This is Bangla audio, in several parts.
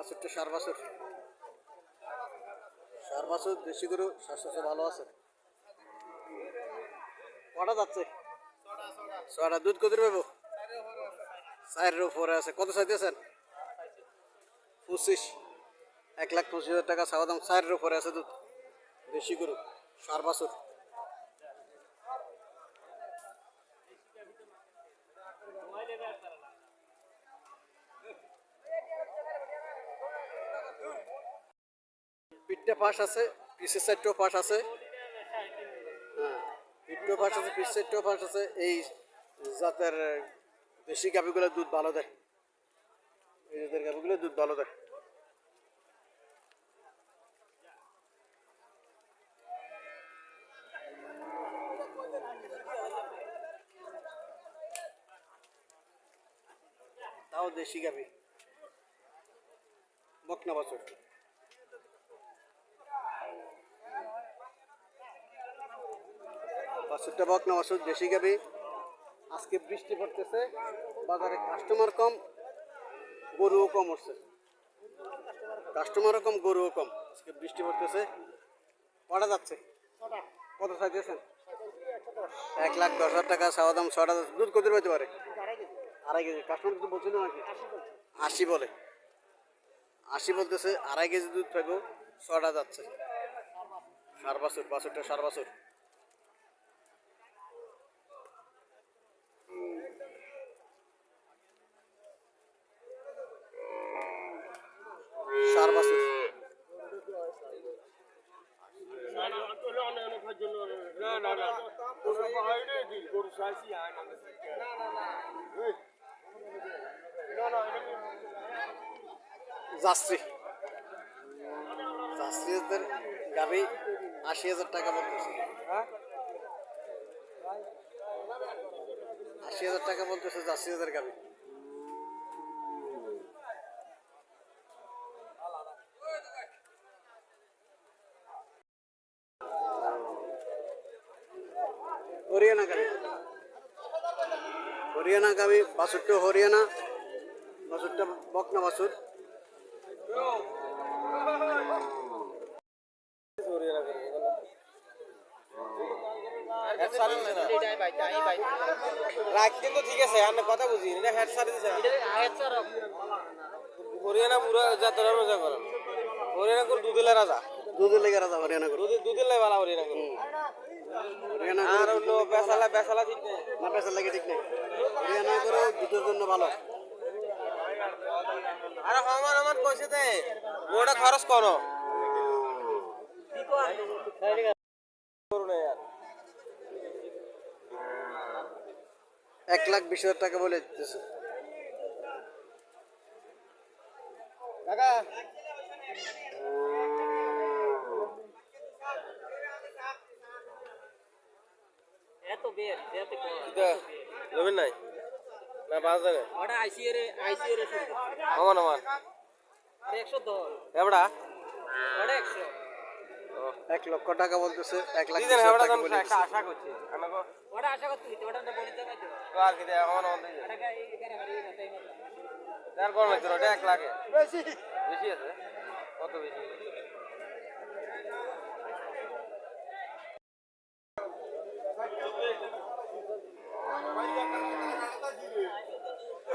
বাছুরটা সার বাছুর। সার বাছুর, দেশি গরু, স্বাস্থ্য ভালো আছে। কটা যাচ্ছে? ছটা দুধ কত পাবো? চারের উপরে আছে। কত চাইতেছেন পঁচিশ। এক লাখ পঁচিশ হাজার টাকা চাওয়া দাম। চারের উপরে আছে দুধ। দেশি গরু, সার বাছুর। পিঠটা পাশ আছে পিসের সাইডটাও পাশ আছে। হ্যাঁ পিঠটাও পাশ আছে পিস সাইডটাও পাশ আছে। এই জাতের দেশি গাভিগুলো দুধ ভালো দেয়। এই জাতের গাভিগুলো দুধ ভালো দেয়। তাও দেশি গাভি। বকনা বছর। বাছুরটা বকনা বাছুর দেশি গাবি। আজকে বৃষ্টি পড়তেছে, বাজারে কাস্টমার কম, গরুও কম উঠছে। কাস্টমারও কম, গরুও কম। আজকে বৃষ্টি পড়তেছে। কটা যাচ্ছে? কত চাইতেছেন? এক লাখ দশ হাজার টাকা চাওয়া দাম, ছটা দুধ কত পেতে পারে? আড়াই কেজি। কাস্টমার তো বলছিল নাকি? আশি বলে। আশি বলতেছে, আড়াই কেজি দুধ পাবো ছটা যাচ্ছে। সার বাছুর, বাছুরটা সার বাছুর সার বাছুর যাত্রী যাত্রীদের গাড়ি আশি হাজার টাকা বলতেছে। আশি হাজার টাকা বলতেছে যাত্রীদের গাবি হরিয়ানা গাবি হরিয়ানা গাবি বাছুরটা হরিয়ানা বাছুরটা বকনা বাছুর রাখতে তো ঠিক আছে আর কথা বুঝি এটা হেড সারি দিছে। হরিয়ানা পুরো যাত্রা মজা করেন হরিয়ানা করে দুধেলে রাজা। দুধের হরিয়ানা গরু দুধে দুধেলে হরিয়ানা করে। হরিয়ানা আর গরু হলো বেসালা বেসালা ঠিক নেই। না পেশার লাগে ঠিক নেই। হরিয়ানা গরু দুধের জন্য ভালো। আর আমার আমার কইছে দে ওটা খরচ করো। করো না यार এক লাখ বিশ হাজার টাকা বলে দিতেছে কাকা এত বের এত কম কিটা জমিন নাই? না বাস জানে আমার আমার একশো দশ। এবড়া একশো। এক লক্ষ টাকা বলতেছে এক লাখ আশা করছি। ওটা আশা করতে হইতে ওটা বলে আর কি আমার আমার এক লাখে। বেশি। বেশি আছে? কত বেশি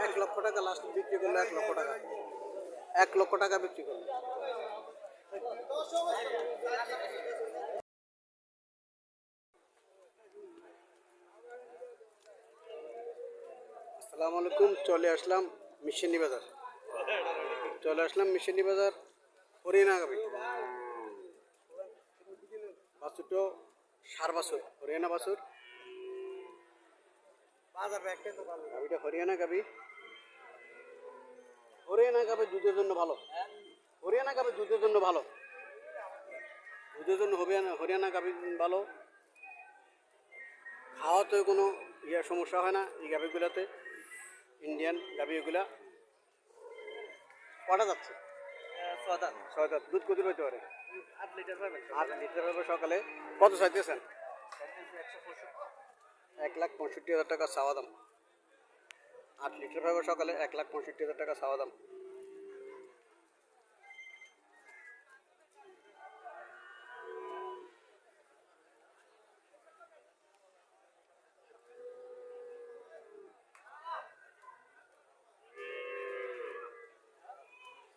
এক লক্ষ টাকা লাস্ট বিক্রি করল এক লক্ষ টাকা। এক লক্ষ টাকা বিক্রি করল। আসসালামু আলাইকুম চলে আসলাম মিশনি বাজার। চলে আসলাম মিশনি বাজার হরিয়ানা গাবি বাছুরটো সার বাছুর হরিয়ানা বাছুর। গাবিটা হরিয়ানা গাবি। হরিয়ানা গাবি দুধের জন্য ভালো। হরিয়ানা গাবি দুধের জন্য ভালো। দুধের জন্য হরিয়ানা হরিয়ানা গাবি ভালো। খাওয়াতে কোনো ইয়ার সমস্যা হয় না এই গাভিগুলোতে। ইন্ডিয়ান গাভি এগুলা কটা যাচ্ছে? ছয় দাঁত দুধ কত হইতে পারে আট লিটার পাবেন আট লিটার হবে সকালে। কত চাইতেছেন? এক লাখ পঁয়ষট্টি হাজার টাকা চাওয়া দাম। আট লিটার পাবো সকালে এক লাখ পঁয়ষট্টি হাজার টাকা চাওয়া দাম।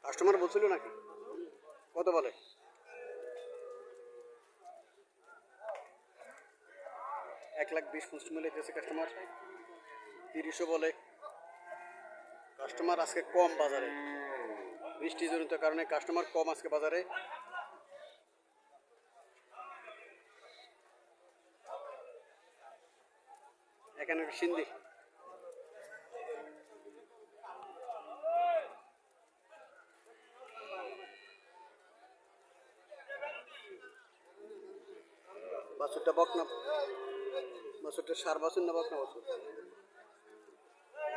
কাস্টমার বলছিল নাকি? কত বলে? এক লাখ বিশ পঁচিশ মিলে দিয়েছে কাস্টমার তিরিশও বলে। কাস্টমার আজকে কম বাজারে। বৃষ্টিজনিত কারণে কাস্টমার কম আজকে বাজারে। এখানে সিন্ধি। বাছুরটা বকনা বাছুরটা সার বাছুর না বকনা বাছুর?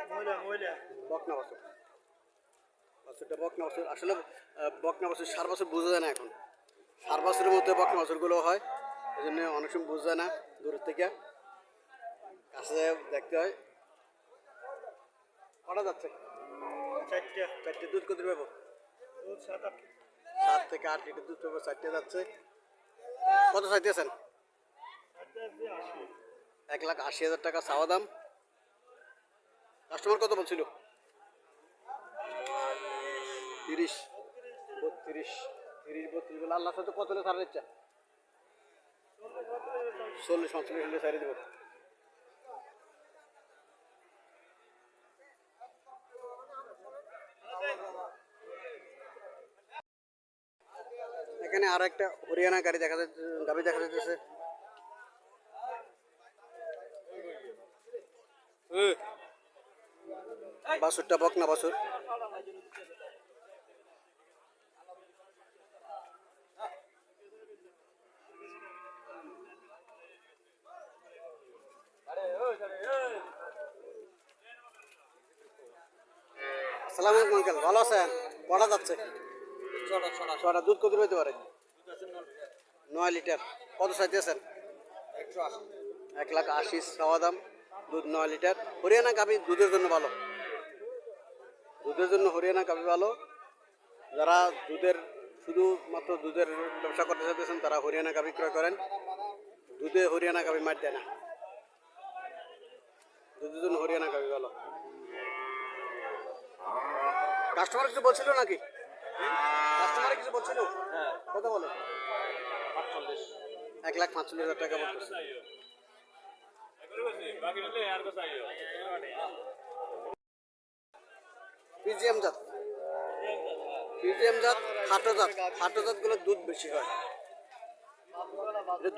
বকনা বাছুর বাছুরটা বকনা বাছুর আসলে বকনা বাছুর সার বাছুর বোঝা যায় না এখন। সার বাছুরের মধ্যে বকনা বাছুরগুলো হয় এই জন্য অনেক সময় বোঝা যায় না দূরের থেকে। কাছে দেখতে হয়। কটা যাচ্ছে? চারটে। চারটে দুধ কত পাবো? সাত থেকে আট লিটার দুধ পাবো চারটে যাচ্ছে। কত চাইতেছেন? এক লাখ আশি হাজার টাকা চাওয়া দাম। কাস্টমার কত বলছিল? তিরিশ, বত্রিশ তিরিশ, বত্রিশ বলে আল্লাহ সাথে কত হলে ছাড়ার ইচ্ছা চল্লিশ, পঁয়তাল্লিশ হলে ছাড়িয়ে দেবো। এখানে আর একটা হরিয়ানা গাড়ি দেখা যাচ্ছে, গাড়ি দেখা যাচ্ছে বাসুরটা বকনা বাসুর? আসসালামু আলাইকুম আঙ্কেল। ভালো আছেন? পড়া যাচ্ছে? ছটা দুধ কত হইতে পারে? নয় লিটার। কত চাইতেছেন একশো এক লাখ আশি চাওয়া দাম দুধ নয় লিটার। হরিয়ানা গাভি দুধের জন্য ভালো। দুধের জন্য হরিয়ানা গাভি ভালো। যারা দুধের, শুধু মাত্র দুধের ব্যবসা করতে চাইতেছেন, তারা হরিয়ানা গাভি ক্রয় করেন। দুধে হরিয়ানা গাভি মার দেয় না। দুধের জন্য হরিয়ানা গাভি ভালো। কাস্টমার কিছু বলছিল নাকি? কাস্টমার কিছু বলছিল? কত বলে। এক লাখ পাঁচচল্লিশ হাজার টাকা বলতেছে। পিজিএম জাত। পিজিএম জাত খাটো জাত। খাটো জাতগুলোর দুধ বেশি হয়।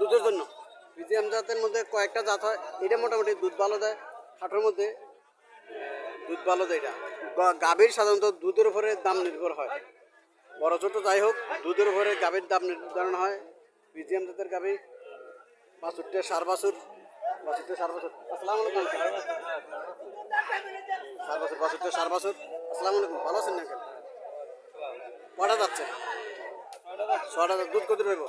দুধের জন্য। পিজিএম জাতের মধ্যে কয়েকটা জাত হয়। এটা মোটামুটি দুধ ভালো দেয়। খাটোর মধ্যে, দুধ ভালো দেয় এটা। গাভীর সাধারণত দুধের উপরে দাম নির্ভর হয়। বড় ছোট যাই হোক, দুধের উপরে গাভীর দাম নির্ধারণ হয়। পিজিএম জাতের গাভী বাছুরটা সার বাছুর। বাছুরটা সার বাছুর। আসসালামু আলাইকুম। সার বাছুর বাছুরটা সার বাছুর। আসসালামু আলাইকুম, ভালো আছেন না কটা যাচ্ছে? ছটা। দুধ কত রইব?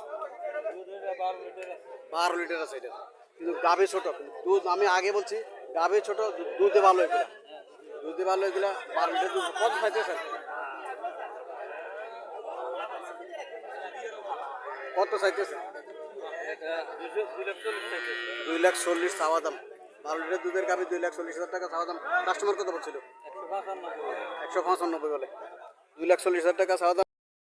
বারো লিটার আছে এটা। কিন্তু গাভী ছোট দুধ আমি আগে বলছি, গাভী ছোট দুধে ভালো এগুলা। দুধে ভালো এগুলা, বারো লিটার দুধ। কত চাইতেছেন? কত চাইতেছেন? দুই লাখ চল্লিশ চাওয়া দাম। বারো লিটার দুধের গাভী দুই লাখ চল্লিশ হাজার টাকা চাওয়া দাম। কাস্টমার কত বলছিল? একশো পঁচানব্বই বলে। দুই লাখ চল্লিশ হাজার টাকা চাওয়া